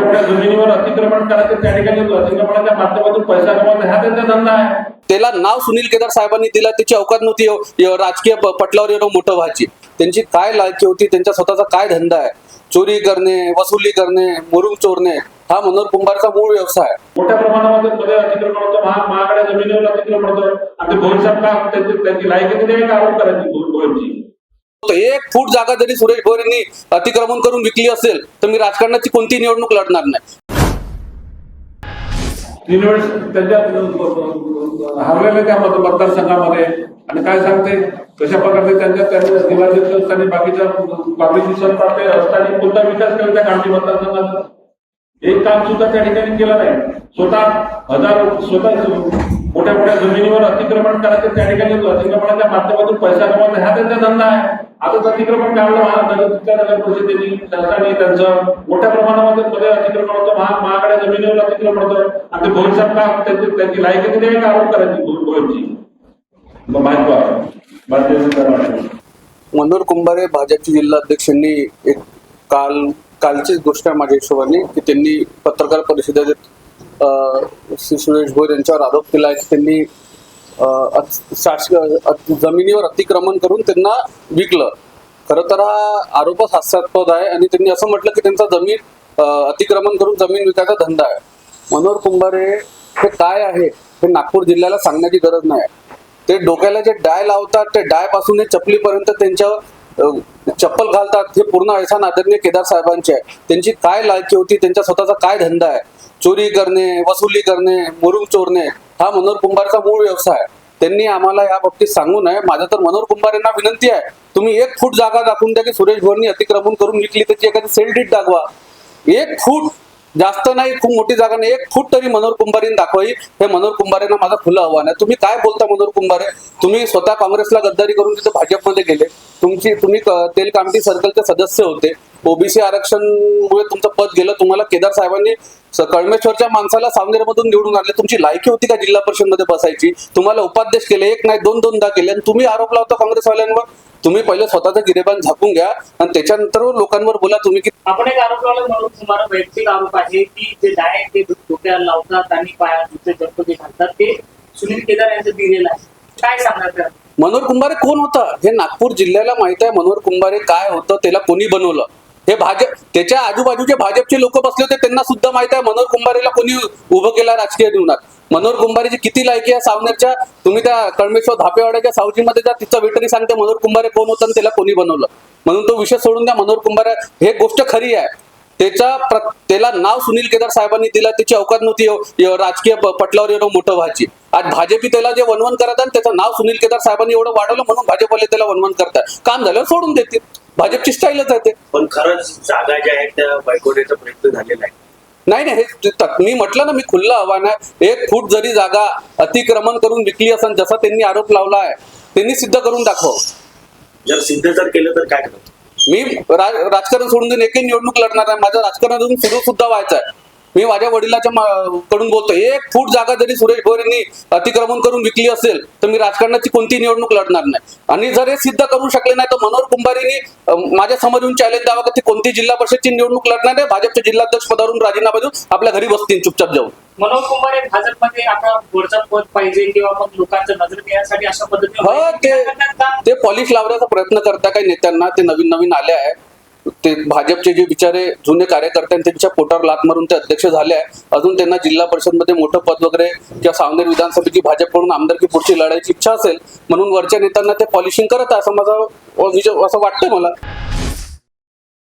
मोठ्या मोठ्या जमिनीवर अतिक्रमण करायचं त्या ठिकाणी अतिक्रमणाच्या माध्यमातून पैसा कमवायचा हा त्यांचा धंदा आहे. त्याला नाव सुनील केदार साहेबांनी दिला त्याची अवकात नव्हती राजकीय पटलावर येणं मोठं व्हायची. त्यांची काय लायकी होती त्यांच्या स्वतःचा काय धंदा आहे? चोरी करणे वसुली करणे मुरुम चोरणे हा मनोहर कुंभारचा मूळ व्यवसाय आहे. मोठ्या प्रमाणामध्ये मध्ये अतिक्रमण होतं. महा महागड्या जमिनीवर अतिक्रमण होतं. आणि भविष्यात का त्यांची त्यांची लायकी आरोप करायची भो- भोईरची. तर एक फूट जागा जरी सुरेश भोर यांनी अतिक्रमण करून विकली असेल तर मी राजकारणाची कोणती निवडणूक लढणार नाही. हरलेले त्या मतदारसंघामध्ये. आणि काय सांगते? कशा प्रकारे त्यांच्या दिवाळीत असताना बाकीच्या बाकीची सरकार ते असताना कोणता विकास केला त्या कामठी मतदारसंघाचा? एक काम सुद्धा त्या ठिकाणी केलं नाही. स्वतः हजार स्वतः मोठ्या मोठ्या जमिनीवर अतिक्रमण करायचं त्या ठिकाणी अतिक्रमणाच्या माध्यमातून पैसा कमवायचा हा त्यांचा धंदा आहे. आता अतिक्रमण काढलं महानगर नगर परिषदेने संस्थांनी त्यांचं मोठ्या प्रमाणामध्ये मध्ये अतिक्रमण होतं महा महागड्या जमिनीवर अतिक्रमण होतं. आणि ते भविष्यात का त्यांची लायकी किती आहे? का आरोप करायची भो- भोईरची भाजपा मनोहर कुंभारे भाजपचे जिल्हा अध्यक्षांनी एक काल कालचीच गोष्ट आहे माझ्या हिशोबाने की त्यांनी पत्रकार परिषदेत श्री सुरेश भोर यांच्यावर आरोप केला आहे की त्यांनी जमिनीवर अतिक्रमण करून त्यांना विकलं. खर तर हा आरोपच हास्यास्पद आहे आणि त्यांनी असं म्हटलं की त्यांचा जमीन अतिक्रमण करून जमीन विकायचा धंदा आहे. मनोहर कुंभारे हे काय आहे हे नागपूर जिल्ह्याला सांगण्याची गरज नाही. ते डोक्याला जे डाय लावतात ते डायपासून ते चपलीपर्यंत त्यांच्या चप्पल घालतात हे पूर्ण ऐसा आदरणीय केदार साहेबांचे आहे. त्यांची काय लायकी होती त्यांच्या स्वतःचा काय धंदा आहे? चोरी करणे वसुली करणे मुरुम चोरणे हा मनोहर कुंभारचा मूळ व्यवसाय आहे. त्यांनी आम्हाला या बाबतीत सांगू नये. माझं तर मनोहर कुंभार यांना विनंती आहे. तुम्ही एक फूट जागा दाखवून द्या की सुरेश भोरनी अतिक्रमण करून विकली त्याची एखादी सेल डीट दाखवा. एक फूट जास्त नाही खूप मोठी जागा नाही. एक फूट तरी मनोहर कुंभारीने दाखवाई हे मनोहर कुंभारेंना माझं खुलं आव्हान आहे. तुम्ही काय बोलता मनोहर कुंभारे? तुम्ही स्वतः काँग्रेसला गद्दारी करून तिथे भाजपमध्ये गेले. तुमची तुम्ही क- तेल कामटी सर्कलचे सदस्य होते. ओबीसी आरक्षणमुळे तुमचं पद गेलं तुम्हाला केदार साहेबांनी कळमेश्वरच्या माणसाला सावनेरमधून निवडून आणले. तुमची लायकी होती का जिल्हा परिषदमध्ये बसायची? तुम्हाला उपाध्यक्ष केले एक नाही दोन दोनदा केले. आणि तुम्ही आरोप लावता काँग्रेसवाल्यांवर? तुम्ही पहिले स्वतःचं गिरेबान झाकून घ्या आणि त्याच्यानंतर लोकांवर बोला तुम्ही की आपण एक आरोप लावला म्हणून तुम्हाला वैयक्तिक आरोप आहे की जे डाय ते डोक्याला लावतात आणि दुसरे जप्पते घालतात ते सुनील केदार यांचं दिलेलं आहे. काय सांगणार? मनोहर कुंभारे कोण होता? हे नागपूर जिल्ह्याला माहीत आहे मनोहर कुंभारे काय होतं त्याला कोणी बनवलं? हे भाजप त्याच्या आजूबाजूचे भाजपचे लोक बसले होते त्यांना सुद्धा माहीत आहे मनोहर कुंभारेला कोणी उभं केला राजकीय जीवनात. मनोहर कुंभारेची किती लायकी आहे सावनेरच्या तुम्ही त्या कळमेश्वर धापेवाड्याच्या सावजीमध्ये जा तिचं वेटरी सांगते मनोहर कुंभारे कोण होतं आणि त्याला कोणी बनवलं? म्हणून तो विषय सोडून द्या मनोहर कुंभारे हे गोष्ट खरी आहे. त्याचा त्याला नाव सुनील केदार साहेबांनी दिला त्याची अवकात नव्हती राजकीय पटलावर येणं मोठं व्हायची. आज भाजपी त्याला जे वनवन करत आणि त्याचं नाव सुनील केदार साहेबांनी एवढं वाढवलं म्हणून भाजपवाले त्याला वनवन करतात. काम झाल्यावर सोडून देतील. भाजपची स्टाईलच आहे ते. पण खरंच जागा ज्या आहेत त्या बैकवण्याचा प्रयत्न झालेला आहे. नाही नाही हे मी म्हटलं ना मी खुल्लं आव्हान आहे. एक फूट जरी जागा अतिक्रमण करून विकली असेल जसा त्यांनी आरोप लावला आहे त्यांनी सिद्ध करून दाखव जर सिद्ध जर केलं तर काय करतो मी राजकारण सोडून देऊन एकही निवडणूक लढणार आहे माझं राजकारण अजून सुरू सुद्धा व्हायचं आहे. मी माझ्या वडिलाच्या कडून बोलतो एक फूट जागा जरी सुरेश भोर यांनी अतिक्रमण करून विकली असेल तर मी राजकारणाची कोणती निवडणूक लढणार नाही. आणि जर हे सिद्ध करू शकले नाही तर मनोहर कुंभारेंनी माझ्यासमोर येऊन चॅलेंज द्यावा की ते कोणती जिल्हा परिषदची निवडणूक लढणार आहे भाजपच्या जिल्हाध्यक्ष पदावरून राजीनामा देऊन आपल्या घरी बसतील चुपचाप जाऊन. मनोहर कुमार हे भाजपमध्ये वरचा पद पाहिजे किंवा मग लोकांच्या नजरेत येण्यासाठी अशा पद्धतीने? ते पॉलिश लावण्याचा प्रयत्न करता काही नेत्यांना ते नवीन नवीन आले आहे ते भाजपचे जे विचारे जुने कार्यकर्ते त्यांच्या पोटावर लात मारून ते अध्यक्ष झाले आहे. अजून त्यांना जिल्हा परिषदमध्ये मोठं पद वगैरे किंवा सावनेर विधानसभेची भाजपकडून आमदारकी पुढची लढायची इच्छा असेल म्हणून वरच्या नेत्यांना ते पॉलिशिंग करत आहे असं माझा विचार- म्हणजे असं वाटतं मला.